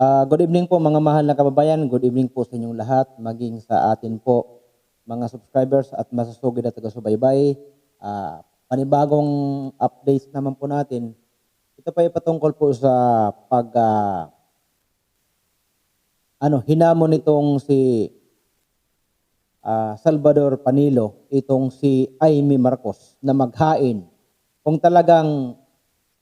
Ah, good evening po mga mahal na kababayan. Good evening po sa inyong lahat, maging sa atin po mga subscribers at masusugid at taga-subaybay. Ah, panibagong updates naman po natin. Ito pa ay patungkol po sa pag ah, ano, hinamon nitong si ah, Salvador Panilo, itong si Amy Marcos na maghain. Kung talagang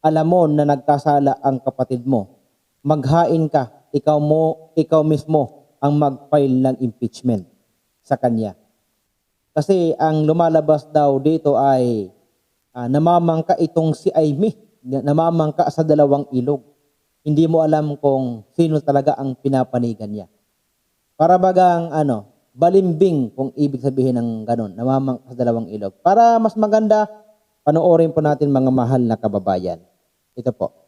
alam mo na nagkasala ang kapatid mo, maghain ka, ikaw mo, ikaw mismo ang mag-file ng impeachment sa kanya. Kasi ang lumalabas daw dito ay ah, namamangka itong si Amy, namamangka sa dalawang ilog. Hindi mo alam kung sino talaga ang pinapanigan niya. Para bagang ano, balimbing kung ibig sabihin ng ganun, namamangka sa dalawang ilog. Para mas maganda, panoorin po natin mga mahal na kababayan. Ito po.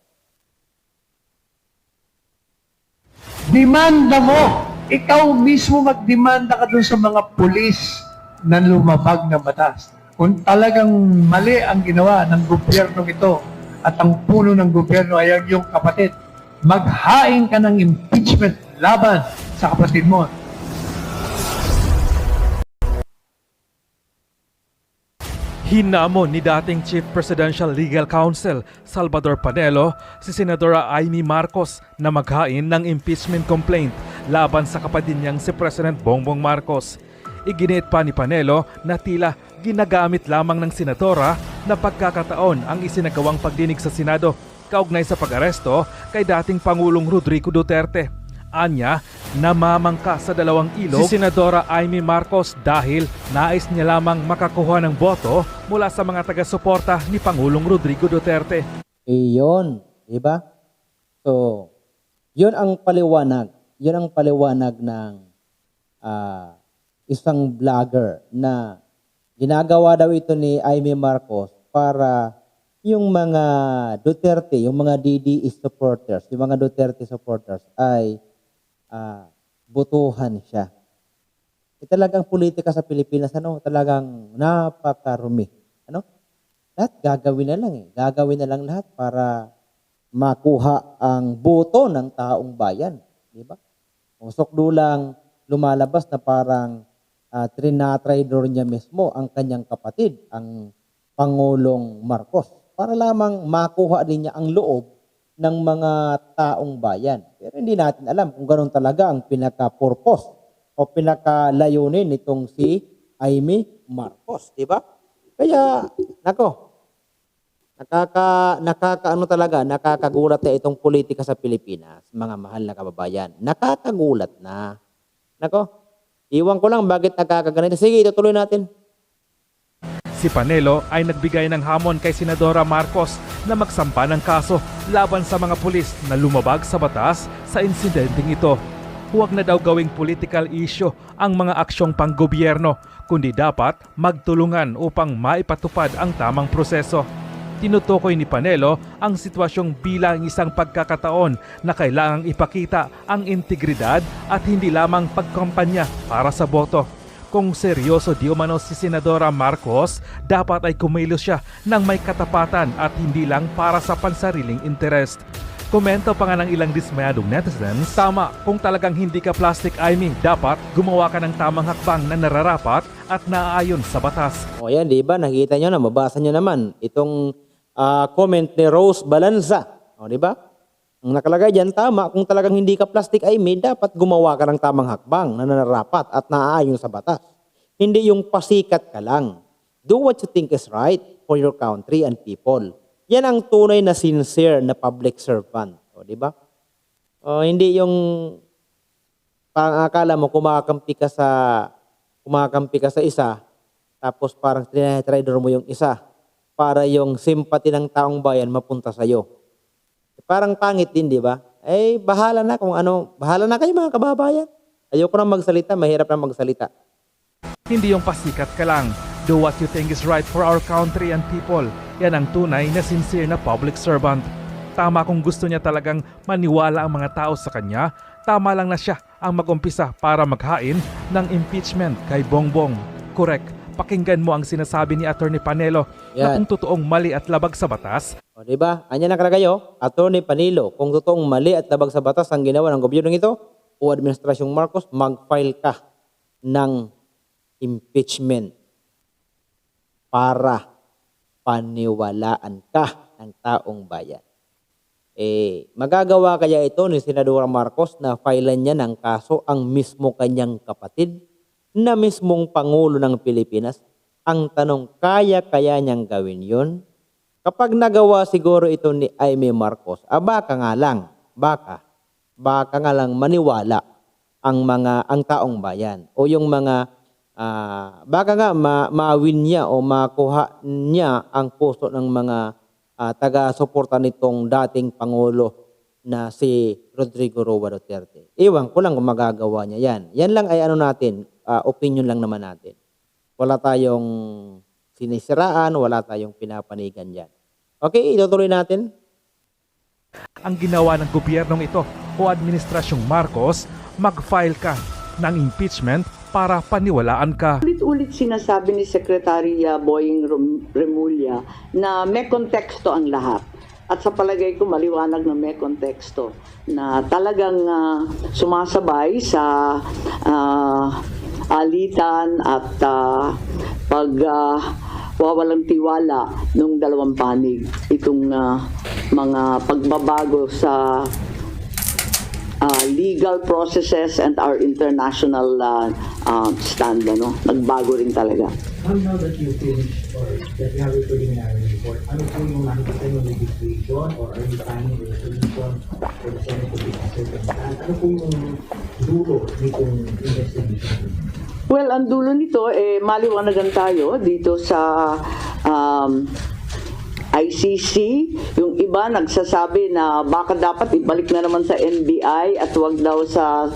Demanda mo. Ikaw mismo magdemanda ka dun sa mga pulis na lumabag na batas. Kung talagang mali ang ginawa ng gobyerno ito at ang puno ng gobyerno ay ang iyong kapatid, maghain ka ng impeachment laban sa kapatid mo. Hinamon ni dating Chief Presidential Legal Counsel Salvador Panelo si Senadora Amy Marcos na maghain ng impeachment complaint laban sa kapatid niyang si President Bongbong Marcos. Iginit pa ni Panelo na tila ginagamit lamang ng senadora na pagkakataon ang isinagawang pagdinig sa Senado kaugnay sa pag-aresto kay dating Pangulong Rodrigo Duterte. Anya, namamangka sa dalawang ilog si Senadora Amy Marcos dahil nais niya lamang makakuha ng boto mula sa mga taga-suporta ni Pangulong Rodrigo Duterte. Iyon, di ba? So, yun ang paliwanag. Yun ang paliwanag ng ah, isang vlogger na ginagawa daw ito ni Amy Marcos para yung mga Duterte, yung mga DDE supporters, yung mga Duterte supporters ay ah, butuhan siya. Eh, talagang politika sa Pilipinas, ano, talagang napakarumi. Ano? Lahat gagawin na lang eh. Gagawin na lang lahat para makuha ang boto ng taong bayan. Di ba? Usok dulang lumalabas na parang uh, trinatraidor niya mismo ang kanyang kapatid, ang Pangulong Marcos, para lamang makuha din niya ang loob ng mga taong bayan. Pero hindi natin alam kung ganoon talaga ang pinaka-purpose o pinaka-layunin nitong si Amy Marcos, di ba? Kaya, nako, nakaka, nakakaano talaga, nakakagulat na itong politika sa Pilipinas, mga mahal na kababayan. Nakakagulat na. Nako, iwan ko lang bakit nakakaganito. Sige, itutuloy natin. Si Panelo ay nagbigay ng hamon kay Senadora Marcos na magsampa ng kaso laban sa mga pulis na lumabag sa batas sa insidenteng ito. Huwag na daw gawing political issue ang mga aksyong panggobyerno, kundi dapat magtulungan upang maipatupad ang tamang proseso. Tinutukoy ni Panelo ang sitwasyong bilang isang pagkakataon na kailangang ipakita ang integridad at hindi lamang pagkampanya para sa boto. Kung seryoso di umano si Senadora Marcos, dapat ay kumilos siya ng may katapatan at hindi lang para sa pansariling interest. Komento pa nga ng ilang dismayadong netizens, tama kung talagang hindi ka plastic Amy, dapat gumawa ka ng tamang hakbang na nararapat at naaayon sa batas. O yan, di ba? Nakita nyo na, mabasa nyo naman itong ah, comment ni Rose Balanza. O, di ba? Ang nakalagay dyan, tama. Kung talagang hindi ka plastic ay may dapat gumawa ka ng tamang hakbang na nararapat at naaayon sa batas. Hindi yung pasikat ka lang. Do what you think is right for your country and people. Yan ang tunay na sincere na public servant. O, di ba? O, hindi yung parang akala mo kumakampi ka sa kumakampi ka sa isa tapos parang trinitridor mo yung isa para yung sympathy ng taong bayan mapunta sa iyo. Parang pangit din, di ba? Eh, bahala na kung ano, bahala na kayo mga kababayan. Ayoko na magsalita, mahirap na magsalita. Hindi yung pasikat ka lang. Do what you think is right for our country and people. Yan ang tunay na sincere na public servant. Tama kung gusto niya talagang maniwala ang mga tao sa kanya, tama lang na siya ang mag-umpisa para maghain ng impeachment kay Bongbong. Correct. Pakinggan mo ang sinasabi ni Attorney Panelo na Yan. kung totoong mali at labag sa batas, O, di ba? Anya nakalagayo, Attorney Panilo, kung totoong mali at labag sa batas ang ginawa ng gobyernong ito o Administrasyong Marcos, mag-file ka ng impeachment para paniwalaan ka ng taong bayan. Eh, magagawa kaya ito ni Senadora Marcos na filean niya ng kaso ang mismo kanyang kapatid na mismong Pangulo ng Pilipinas? Ang tanong, kaya kaya niyang gawin yun? Kapag nagawa siguro ito ni Aimee Marcos, ah baka nga lang, baka, baka nga lang maniwala ang mga ang taong bayan o yung mga ah, baka nga ma, mawin niya o makuha niya ang puso ng mga ah, taga-suporta nitong dating pangulo na si Rodrigo Roa Duterte. Iwan ko lang kung magagawa niya yan. Yan lang ay ano natin, ah, opinion lang naman natin. Wala tayong sinisiraan, wala tayong pinapanigan yan. Okay, itutuloy natin. Ang ginawa ng gobyernong ito o Administrasyong Marcos, mag-file ka ng impeachment para paniwalaan ka. Ulit-ulit sinasabi ni Secretary uh, Boying Remulla na may konteksto ang lahat. At sa palagay ko maliwanag na may konteksto na talagang ah, sumasabay sa ah, alitan at ah, pag ah, wawalang tiwala ng dalawang panig itong ah, mga pagbabago sa uh, legal processes and our international uh, uh, stand, ano, nagbago rin talaga. How now that you finished or that you have a preliminary report, ano po yung nakikita yung legislation or are you planning resolution for the Senate to be considered? Ano po yung dulo nitong investigation? Well, ang dulo nito, eh, maliwanagan tayo dito sa um, ICC. Yung iba nagsasabi na baka dapat ibalik na naman sa NBI at wag daw sa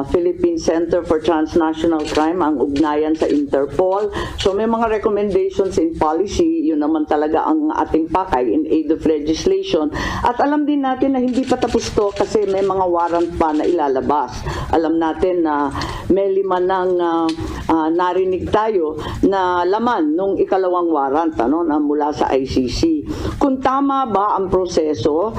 ah, Philippine Center for Transnational Crime ang ugnayan sa Interpol. So may mga recommendations in policy, yun naman talaga ang ating pakay in aid of legislation. At alam din natin na hindi pa tapos to kasi may mga warrant pa na ilalabas. Alam natin na may lima ng ah, ah, narinig tayo na laman nung ikalawang warrant ano, na mula sa ICC. Kung tama ba ang proseso,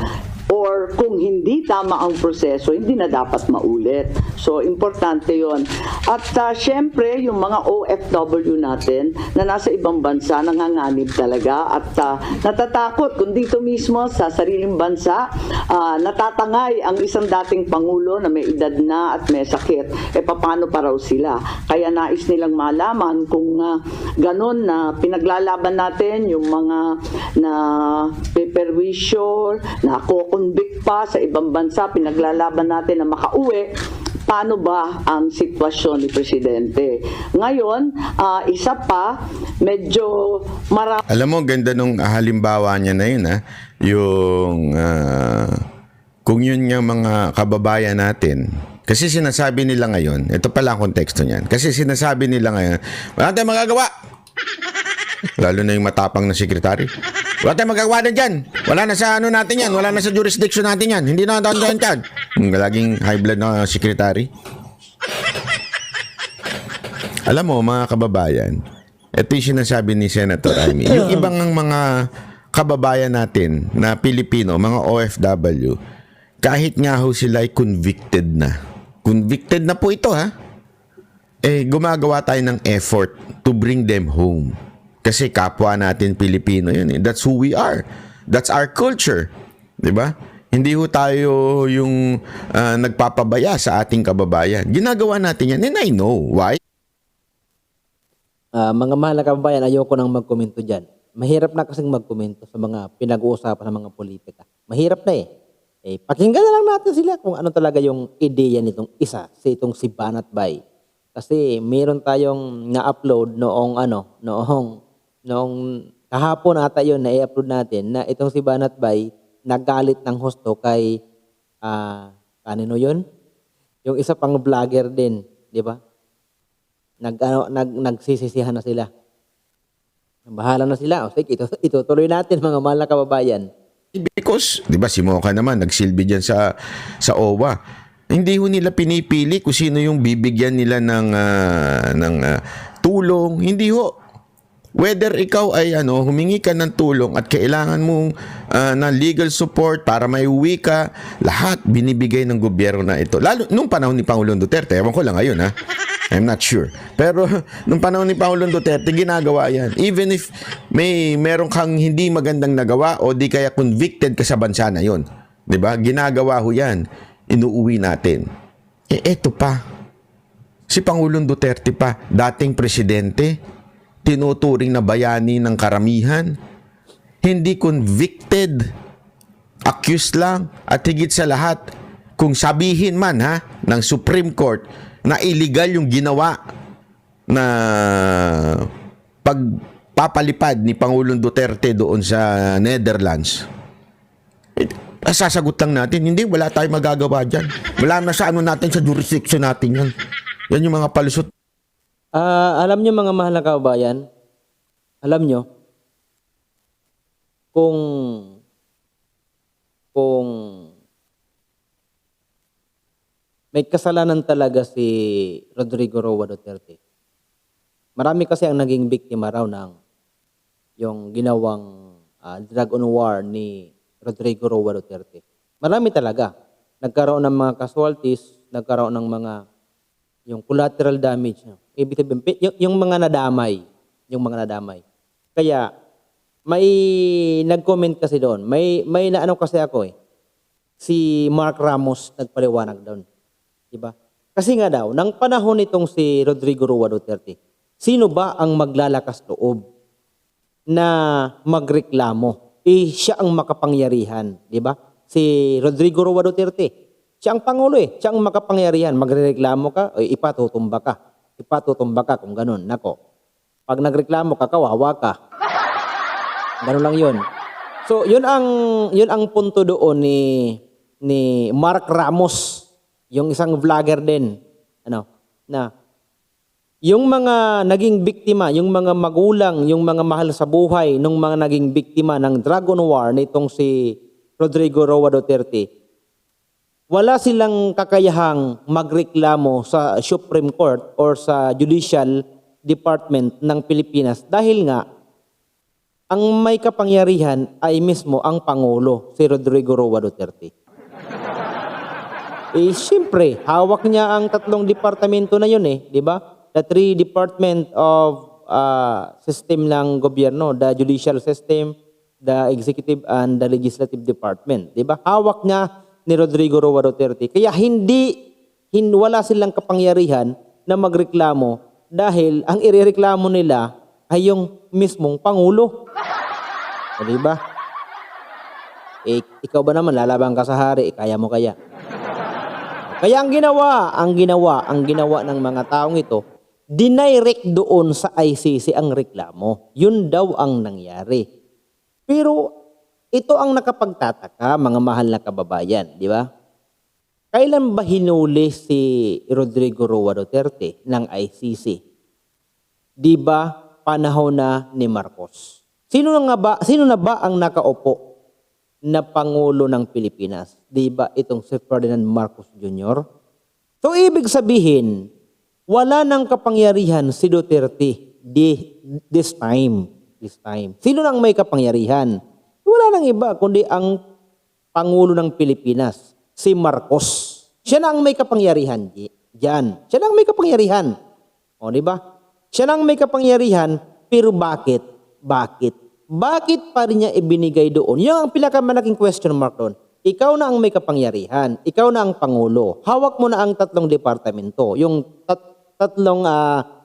or kung hindi tama ang proseso, hindi na dapat maulit. So, importante yon. At uh, syempre, yung mga OFW natin na nasa ibang bansa, nanganganib talaga at ah, natatakot kung dito mismo sa sariling bansa, ah, natatangay ang isang dating Pangulo na may edad na at may sakit. E paano pa raw sila? Kaya nais nilang malaman kung uh, ganun na pinaglalaban natin yung mga na peperwisyo, na convict pa sa ibang bansa, pinaglalaban natin na makauwi, paano ba ang sitwasyon ni Presidente? Ngayon, ah, isa pa, medyo marami Alam mo, ganda nung halimbawa niya na yun, ha? Yung, ah, kung yun nga mga kababayan natin, kasi sinasabi nila ngayon, ito pala ang konteksto niyan, kasi sinasabi nila ngayon, wala tayong magagawa. Lalo na yung matapang na sekretary. Wala tayong magagawa na dyan. Wala na sa ano natin yan. Wala na sa jurisdiction natin yan. Hindi na natin yan dyan. Yung laging high blood na sekretary. Alam mo, mga kababayan, ito yung sinasabi ni Senator Amy. Yung ibang ang mga kababayan natin na Pilipino, mga OFW, kahit nga ho sila ay convicted na. Convicted na po ito ha. Eh, gumagawa tayo ng effort to bring them home. Kasi kapwa natin Pilipino yun eh. That's who we are. That's our culture. 'Di ba? Hindi ho tayo yung ah, nagpapabaya sa ating kababayan. Ginagawa natin yan. And I know why. Ah, mga mahal na kababayan, ayoko nang magkomento dyan. Mahirap na kasing magkomento sa mga pinag-uusapan ng mga politika. Mahirap na eh. Eh, pakinggan na lang natin sila kung ano talaga yung ideya nitong isa, si itong si Banat Bay. Kasi meron tayong na-upload noong ano, noong noong kahapon ata yun na i-upload natin na itong si Banat Bay nagalit ng husto kay ah kanino yun? Yung isa pang vlogger din, di ba? nag ano, nag nagsisisihan na sila. Bahala na sila. O sige, ito, itutuloy natin mga mahal na kababayan. Because, di ba, si Mocha naman, nagsilbi dyan sa, sa OWA. Hindi ho nila pinipili kung sino yung bibigyan nila ng, ah, ng ah, tulong. Hindi ho. Whether ikaw ay ano, humingi ka ng tulong at kailangan mong ah, ng legal support para may uwi ka, lahat binibigay ng gobyerno na ito. Lalo nung panahon ni Pangulong Duterte, ewan ko lang ngayon ha. I'm not sure. Pero nung panahon ni Pangulong Duterte, ginagawa yan. Even if may meron kang hindi magandang nagawa o di kaya convicted ka sa bansa na yon. 'Di ba? Ginagawa ho yan. Inuuwi natin. Eh eto pa. Si Pangulong Duterte pa, dating presidente, tinuturing na bayani ng karamihan, hindi convicted, accused lang, at higit sa lahat, kung sabihin man ha, ng Supreme Court na illegal yung ginawa na pagpapalipad ni Pangulong Duterte doon sa Netherlands, eh, sasagot lang natin, hindi, wala tayong magagawa dyan. Wala na sa ano natin, sa jurisdiction natin yan. Yan yung mga palusot Ah, alam nyo mga mahal na kababayan, alam nyo, kung kung may kasalanan talaga si Rodrigo Roa Duterte. Marami kasi ang naging biktima raw ng yung ginawang ah, drug war ni Rodrigo Roa Duterte. Marami talaga. Nagkaroon ng mga casualties, nagkaroon ng mga yung collateral damage. no? Ibig sabihin, yung, yung mga nadamay. Yung mga nadamay. Kaya, may nag-comment kasi doon. May, may naano kasi ako eh. Si Mark Ramos nagpaliwanag doon. Diba? Kasi nga daw, nang panahon nitong si Rodrigo Rua Duterte, sino ba ang maglalakas loob na magreklamo? Eh, siya ang makapangyarihan, di ba? Si Rodrigo Roa Duterte, siya ang pangulo eh, siya ang makapangyarihan. Magrereklamo ka, eh, ipatutumba ka. Ipatutumba ka kung ganun. Nako, pag nagreklamo ka, kawawa ka. Ganun lang yun. So, yun ang, yun ang punto doon ni, ni Mark Ramos, yung isang vlogger din, ano, na yung mga naging biktima, yung mga magulang, yung mga mahal sa buhay, nung mga naging biktima ng Dragon War nitong si Rodrigo Roa Duterte, wala silang kakayahang magreklamo sa Supreme Court or sa Judicial Department ng Pilipinas dahil nga ang may kapangyarihan ay mismo ang Pangulo, si Rodrigo Roa Duterte. Eh, siyempre, hawak niya ang tatlong departamento na yun eh, di ba? The three department of uh, system ng gobyerno, the judicial system, the executive and the legislative department, di ba? Hawak niya ni Rodrigo Roa Duterte. Kaya hindi, hin, wala silang kapangyarihan na magreklamo dahil ang irereklamo nila ay yung mismong Pangulo. O, di ba? Eh, ikaw ba naman, lalaban ka sa hari, eh, kaya mo kaya? Kaya ang ginawa, ang ginawa, ang ginawa ng mga taong ito, dinirect doon sa ICC ang reklamo. Yun daw ang nangyari. Pero ito ang nakapagtataka, mga mahal na kababayan, di ba? Kailan ba hinuli si Rodrigo Roa Duterte ng ICC? Di ba panahon na ni Marcos? Sino na nga ba, sino na ba ang nakaupo na Pangulo ng Pilipinas. Di ba itong si Ferdinand Marcos Jr.? So ibig sabihin, wala nang kapangyarihan si Duterte di, this time. This time. Sino nang may kapangyarihan? Wala nang iba kundi ang Pangulo ng Pilipinas, si Marcos. Siya na ang may kapangyarihan di- diyan. Siya na ang may kapangyarihan. O, di ba? Siya na ang may kapangyarihan, pero bakit? Bakit? Bakit pa rin niya ibinigay doon? Yan ang pinakamalaking question mark doon. Ikaw na ang may kapangyarihan. Ikaw na ang pangulo. Hawak mo na ang tatlong departamento. Yung tat- tatlong ah,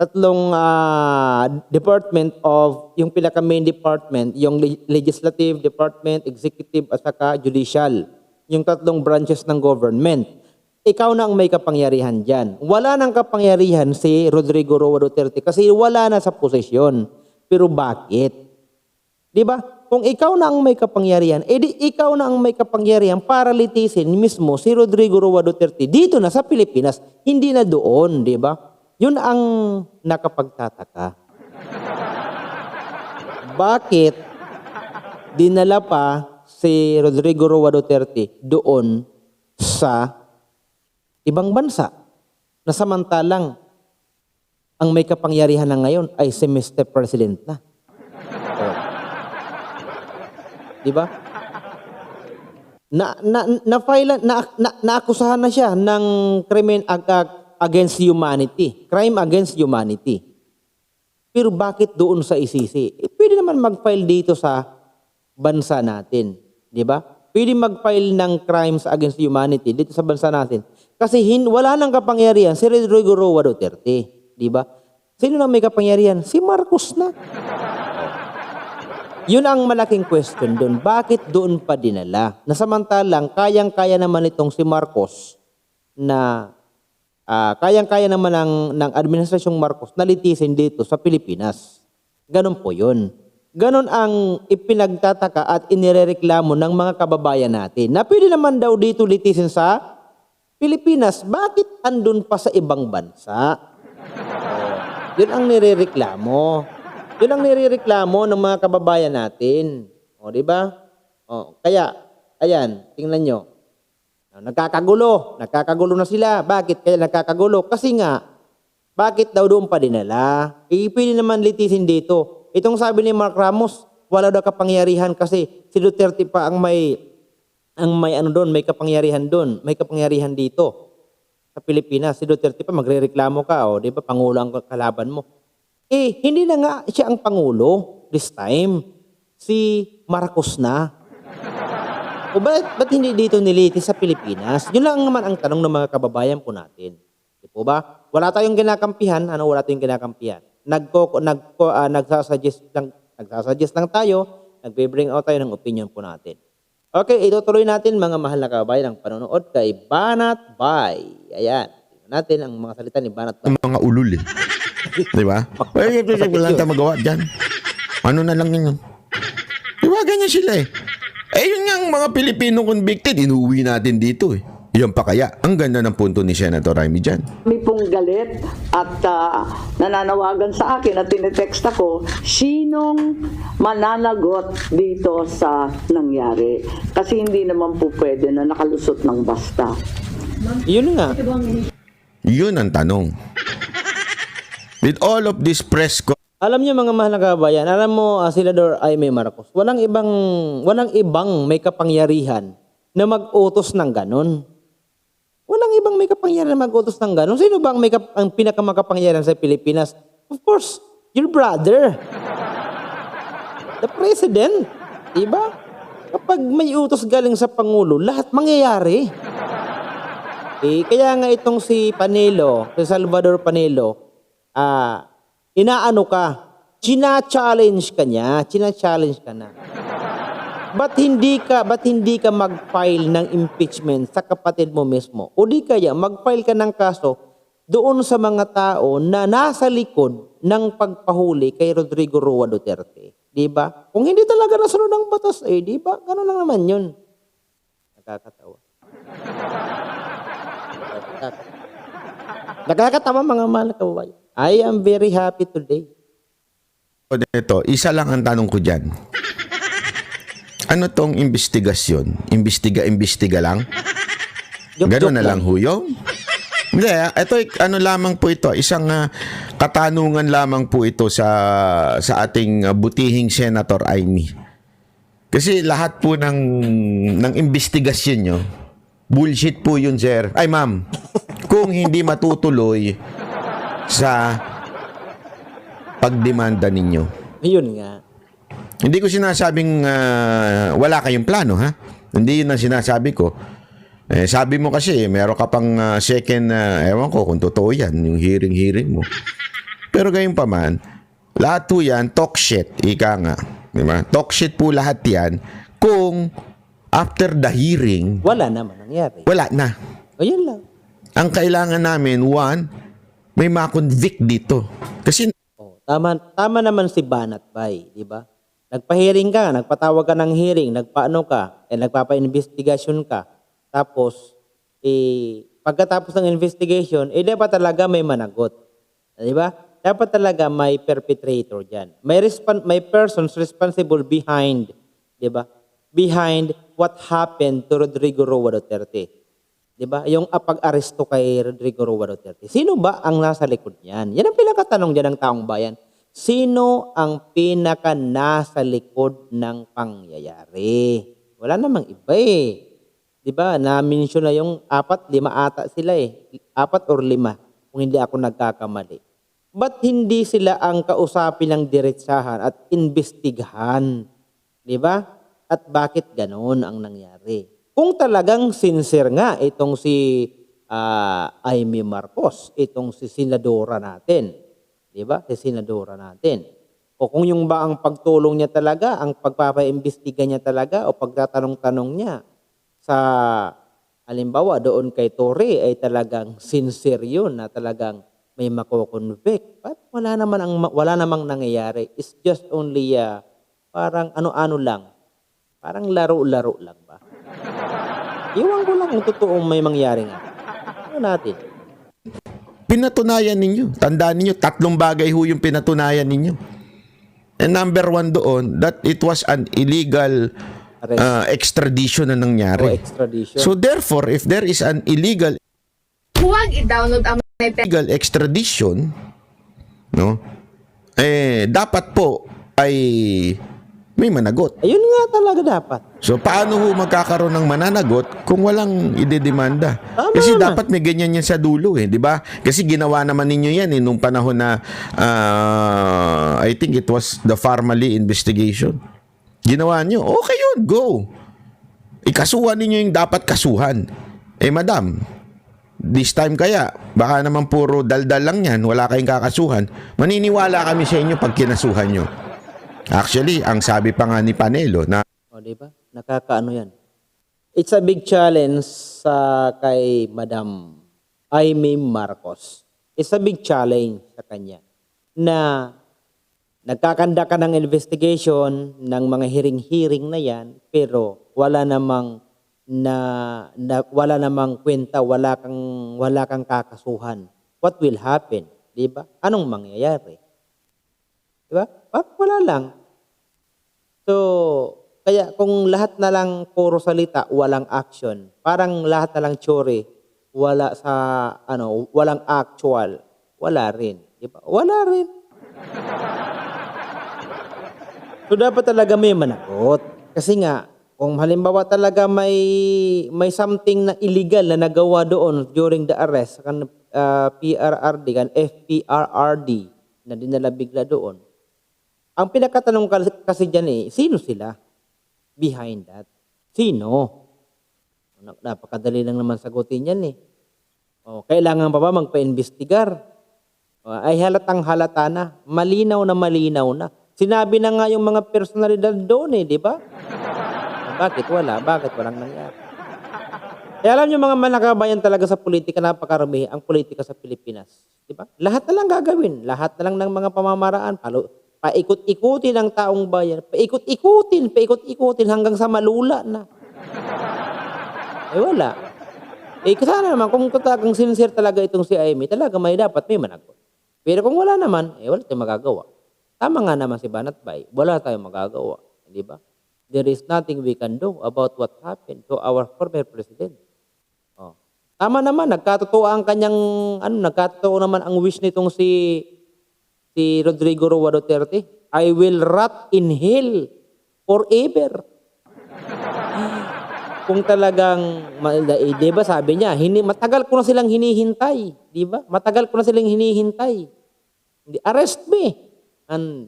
tatlong ah, department of yung pinaka main department, yung le- legislative department, executive at saka judicial. Yung tatlong branches ng government. Ikaw na ang may kapangyarihan diyan. Wala nang kapangyarihan si Rodrigo Roa Duterte kasi wala na sa posisyon. Pero bakit? Di ba? Kung ikaw na ang may kapangyarihan, edi ikaw na ang may kapangyarihan para litisin mismo si Rodrigo Roa Duterte dito na sa Pilipinas, hindi na doon, di ba? Yun ang nakapagtataka. Bakit dinala pa si Rodrigo Roa Duterte doon sa ibang bansa na samantalang ang may kapangyarihan na ngayon ay si Mr. President na. Oh. Di ba? Na na na file na, na naakusahan na siya ng krimen ag- ag- against humanity, crime against humanity. Pero bakit doon sa ICC? Eh, pwede naman mag-file dito sa bansa natin, di ba? Pwede mag-file ng crimes against humanity dito sa bansa natin. Kasi hin wala nang kapangyarihan si Rodrigo Roa Duterte, di ba? Sino na may kapangyarihan? Si Marcos na. Yun ang malaking question doon. Bakit doon pa dinala? Na samantalang kayang-kaya naman itong si Marcos na ah, kayang-kaya naman ng, ng administrasyong Marcos na litisin dito sa Pilipinas. Ganon po yun. Ganon ang ipinagtataka at inirereklamo ng mga kababayan natin na pwede naman daw dito litisin sa Pilipinas. Bakit andun pa sa ibang bansa? Oh, yun ang nirereklamo. Yun ang nirereklamo ng mga kababayan natin. O, di ba? O, kaya, ayan, tingnan nyo. Nagkakagulo. Nagkakagulo na sila. Bakit kaya nagkakagulo? Kasi nga, bakit daw doon pa dinala? Eh, pwede naman litisin dito. Itong sabi ni Mark Ramos, wala daw kapangyarihan kasi si Duterte pa ang may ang may ano doon, may kapangyarihan doon, may kapangyarihan dito sa Pilipinas. Si Duterte pa magrereklamo ka, o, di ba, pangulo ang kalaban mo. Eh, hindi na nga siya ang pangulo this time. Si Marcos na. O ba't, ba't hindi dito nilitis sa Pilipinas? Yun lang naman ang tanong ng mga kababayan po natin. Di po ba? Wala tayong ginakampihan. Ano wala tayong ginakampihan? Nagko, nagko, ah, nagsasuggest lang, nagsasuggest lang tayo, nagbe-bring out tayo ng opinion po natin. Okay, itutuloy natin mga mahal na kababayan ang panonood kay Banat Bay. Ayan. Tingnan natin ang mga salita ni Banat Bay. Mga ulul eh. Di ba? Wala tayong magawa dyan. Ano na lang yun? Di ba, ganyan sila eh. Eh, yun nga mga Pilipino convicted, inuwi natin dito eh. Yan pa kaya. Ang ganda ng punto ni Senator Raimi dyan. Kami pong galit at ah, nananawagan sa akin at tinetext ako, sinong mananagot dito sa nangyari? Kasi hindi naman po pwede na nakalusot ng basta. Yun nga. Yun ang tanong. With all of this press Alam niyo mga mahal na kababayan, alam mo uh, Senador Aimee Marcos, walang ibang walang ibang may kapangyarihan na mag-utos ng ganun. Walang ibang may kapangyarihan na mag-utos ng ganun. Sino ba ang, may kap- ang pinakamakapangyarihan sa Pilipinas? Of course, your brother. The president. Diba? Kapag may utos galing sa Pangulo, lahat mangyayari. Eh, kaya nga itong si Panelo, si Salvador Panelo, ah, inaano ka, china-challenge ka niya, china-challenge ka na. Ba't hindi ka, ba't hindi ka mag-file ng impeachment sa kapatid mo mismo? O di kaya mag-file ka ng kaso doon sa mga tao na nasa likod ng pagpahuli kay Rodrigo Roa Duterte. Di ba? Kung hindi talaga nasunod ang batas, eh, di ba? Ganun lang naman yun. Nakakatawa. Nakakatawa. Mga mahal kababayan. I am very happy today. Ito, isa lang ang tanong ko dyan. Ano tong investigasyon? Investiga-investiga lang? Gano'n na lang huyo? Hindi, ah, ito ano lamang po ito, isang ah, katanungan lamang po ito sa sa ating ah, butihing Senator Aimee. Kasi lahat po ng ng investigasyon nyo, bullshit po yun, sir. Ay, ma'am, kung hindi matutuloy sa pagdemanda ninyo. Ayun nga. Hindi ko sinasabing ah, wala kayong plano, ha? Hindi yun ang sinasabi ko. Eh, sabi mo kasi, meron ka pang ah, second, na ewan ko kung totoo yan, yung hearing-hearing mo. Pero gayon pa man, lahat po yan, talk shit, ika nga. Di ba? Talk shit po lahat yan kung after the hearing, Wala naman nangyari. wala na. Ayun lang. Ang kailangan namin, one, may makonvict dito. Kasi Oh, tama, tama naman si Banat Bay, di ba? Nagpa-hearing ka, nagpatawag ka ng hearing, nagpaano ka, eh, nagpapa-investigation ka. Tapos, eh, pagkatapos ng investigation, eh, dapat talaga may managot. Di ba? Dapat talaga may perpetrator dyan. May, respon- may persons responsible behind, di ba? Behind what happened to Rodrigo Roa Duterte. 'Di ba? Yung ah, pag-aresto kay Rodrigo Roa Duterte. Sino ba ang nasa likod niyan? Yan ang pinakatanong diyan ng taong bayan. Sino ang pinaka nasa likod ng pangyayari? Wala namang iba eh. 'Di ba? Na-mention na yung apat, lima ata sila eh. Apat or lima kung hindi ako nagkakamali. Ba't hindi sila ang kausapin ng diretsahan at imbestigahan? 'Di ba? At bakit ganoon ang nangyari? Kung talagang sincere nga itong si ah, Amy Marcos, itong si senadora natin, 'di ba? Si senadora natin. O kung yung ba ang pagtulong niya talaga, ang pagpapaimbestiga niya talaga o pagtatanong-tanong niya sa halimbawa doon kay Tore ay talagang sincere yun na talagang may mako-convict. But wala naman ang wala namang nangyayari. It's just only uh, parang ano-ano lang. Parang laro-laro lang? Iwan ko lang kung totoong may mangyari nga. Ano natin? Pinatunayan ninyo. Tandaan ninyo, tatlong bagay ho yung pinatunayan ninyo. And number one doon, that it was an illegal uh, extradition na o nangyari. extradition. So therefore, if there is an illegal Huwag i-download ang may illegal extradition, no? Eh dapat po ay may managot. Ayun nga talaga dapat. So paano ho magkakaroon ng mananagot kung walang idedemanda? Tama Kasi naman. dapat may ganyan yan sa dulo eh, di ba? Kasi ginawa naman ninyo yan eh nung panahon na ah, I think it was the Farmally investigation. Ginawa nyo, okay yun, go. Ikasuhan ninyo yung dapat kasuhan. Eh madam, this time kaya, baka naman puro daldal lang yan, wala kayong kakasuhan. Maniniwala kami sa inyo pag kinasuhan nyo. Actually, ang sabi pa nga ni Panelo na O, di ba? Nakakaano yan. It's a big challenge sa kay Madam Amy Marcos. It's a big challenge sa kanya na nagkakanda ka ng investigation ng mga hiring-hiring na yan pero wala namang na, na wala namang kwenta, wala kang wala kang kakasuhan. What will happen? 'Di ba? Anong mangyayari? 'Di ba? Wala lang. So, kaya kung lahat na lang puro salita, walang action, parang lahat na lang chore, wala sa ano, walang actual, wala rin, 'di ba? Wala rin. So dapat talaga may managot. Kasi nga, kung halimbawa talaga may may something na illegal na nagawa doon during the arrest kan uh, PRRD kan FPRRD na dinala bigla doon. Ang pinakatanong kasi- diyan eh, sino sila behind that? Sino? Na- Napakadali lang naman sagutin yan eh. O, kailangan pa ba magpa-investigar? O, ay halatang halata na. Malinaw na malinaw na. Sinabi na nga yung mga personalidad doon eh, di ba? O, bakit wala? Bakit walang nangyari? Kaya alam niyo mga manakabayan talaga sa politika, napakarami ang politika sa Pilipinas. Di ba? Lahat na lang gagawin. Lahat na lang ng mga pamamaraan. Palo, paikot-ikutin ang taong bayan. Paikot-ikutin, paikot-ikutin hanggang sa malula na. Eh wala. Eh kasana naman, kung talagang sincere talaga itong si Amy, talaga may dapat may managot. Pero kung wala naman, eh wala tayong magagawa. Tama nga naman si Banat Bay, wala tayong magagawa. Di ba? There is nothing we can do about what happened to our former president. Oh. Tama naman, nagkatotoo ang kanyang, ano, nagkatotoo naman ang wish nitong si si Rodrigo Roa Duterte. I will rot in hell forever kung talagang eh, 'di ba sabi niya, hini, matagal ko na silang hinihintay, 'di ba? Matagal ko na silang hinihintay. Arrest me. And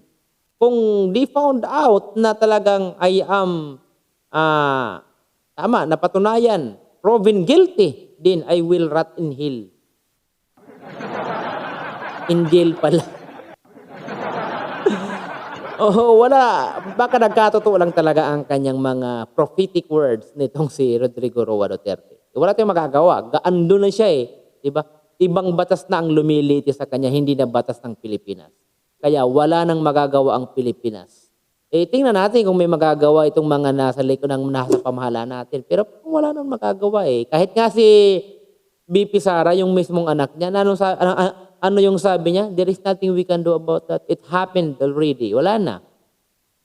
kung di found out na talagang I am ah tama, napatunayan, proven guilty, then I will rot in hell. In jail pala. Oh, wala. Baka nagkatotoo lang talaga ang kanyang mga prophetic words nitong si Rodrigo Roa Duterte. Wala tayong magagawa. Gaando na siya eh. Diba? Ibang batas na ang lumiliti sa kanya, hindi na batas ng Pilipinas. Kaya wala nang magagawa ang Pilipinas. Eh, tingnan natin kung may magagawa itong mga nasa likod ng nasa pamahala natin. Pero wala nang magagawa eh. Kahit nga si BP Sara, yung mismong anak niya, ano, sa, ano, ano- ano yung sabi niya? There is nothing we can do about that. It happened already. Wala na.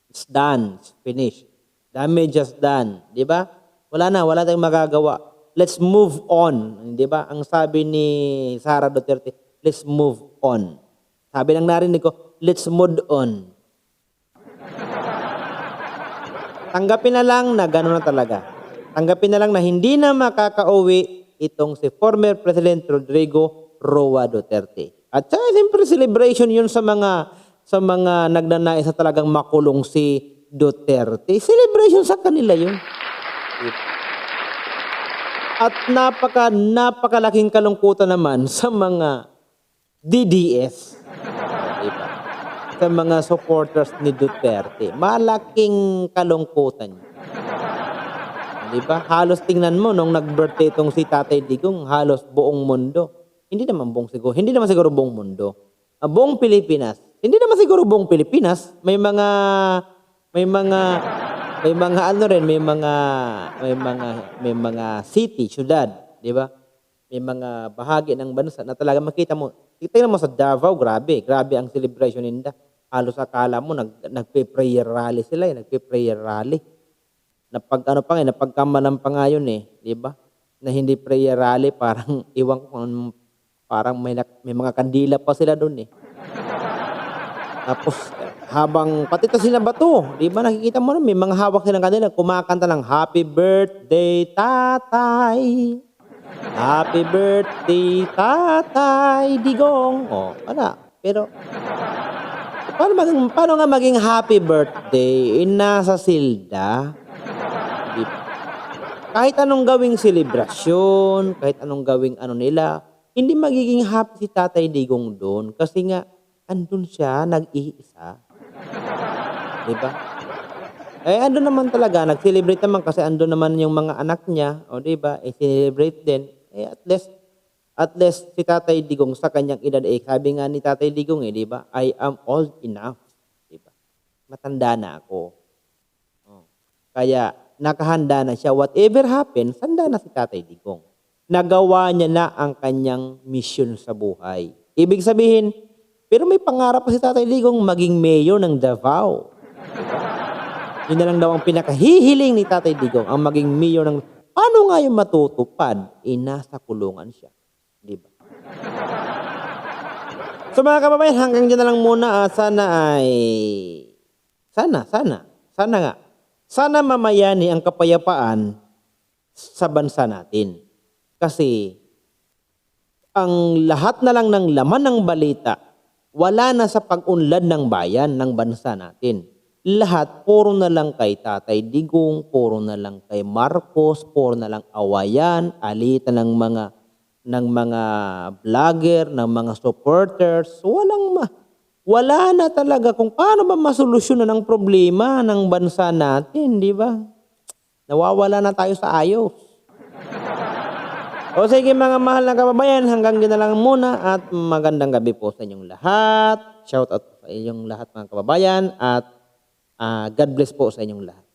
It's done. It's finished. Damage is done. Di ba? Wala na. Wala tayong magagawa. let's move on. Di ba? Ang sabi ni Sara Duterte, let's move on. Sabi lang narinig ko, let's move on. Tanggapin na lang na gano'n na talaga. Tanggapin na lang na hindi na makakauwi itong si former President Rodrigo Roa Duterte. At saka siyempre celebration yun sa mga sa mga nagnanais na talagang makulong si Duterte. Celebration sa kanila yun. At napaka napakalaking kalungkutan naman sa mga DDS. Diba? Sa mga supporters ni Duterte. Malaking kalungkutan. yun. Di ba? Halos tingnan mo nung nag-birthday itong si Tatay Digong, halos buong mundo. Hindi naman buong siguro, hindi naman siguro buong mundo. Ah, buong Pilipinas. Hindi naman siguro buong Pilipinas. May mga may mga may mga ano rin, may mga may mga may mga city, syudad, di ba? May mga bahagi ng bansa na talaga makita mo. Tingnan mo sa Davao, grabe, grabe ang celebration nila. Halos akala mo nag nagpe-prayer rally sila, eh, nagpe-prayer rally na pag ano pa nga, napagkamalan pa nga yun eh, di ba? Na hindi prayer rally, parang iwan ko kung parang may, may mga kandila pa sila doon eh. Tapos, habang, pati to sila bato, di ba? Nakikita mo na, may mga hawak silang kanila, kumakanta ng Happy Birthday, Tatay! Happy birthday, Tatay Digong! O, wala. Pero, paano, maging, paano nga maging happy birthday? Eh, nasa silda. Di? Kahit anong gawing selebrasyon, kahit anong gawing ano nila, hindi magiging happy si Tatay Digong doon kasi nga andun siya nag-iisa. 'Di ba? Eh andun naman talaga, nag-celebrate naman kasi andun naman yung mga anak niya, o 'di ba? Eh celebrate din. Eh at least at least si Tatay Digong sa kanyang edad eh sabi nga ni Tatay Digong eh, 'di ba? I am old enough, 'di ba? Matanda na ako. Oh. Kaya nakahanda na siya. Whatever happens, handa na si Tatay Digong. Nagawa niya na ang kanyang mission sa buhay. Ibig sabihin, pero may pangarap pa si Tatay Digong maging mayor ng Davao. Yun na lang daw ang pinakahihiling ni Tatay Digong, ang maging mayor ng... Paano nga yung matutupad? Eh, nasa kulungan siya. Di ba? So mga kababayan, hanggang dyan na lang muna. ah, sana ay... Sana, sana. Sana nga. Sana mamayani ang kapayapaan sa bansa natin. Kasi ang lahat na lang ng laman ng balita, wala na sa pag-unlad ng bayan ng bansa natin. Lahat, puro na lang kay Tatay Digong, puro na lang kay Marcos, puro na lang awayan, alitan ng mga ng mga vlogger, ng mga supporters, walang ma wala na talaga kung paano ba masolusyonan ang problema ng bansa natin, di ba? Nawawala na tayo sa ayos. O sige mga mahal na kababayan, hanggang dyan lang muna at magandang gabi po sa inyong lahat. Shout out sa inyong lahat mga kababayan at ah, God bless po sa inyong lahat.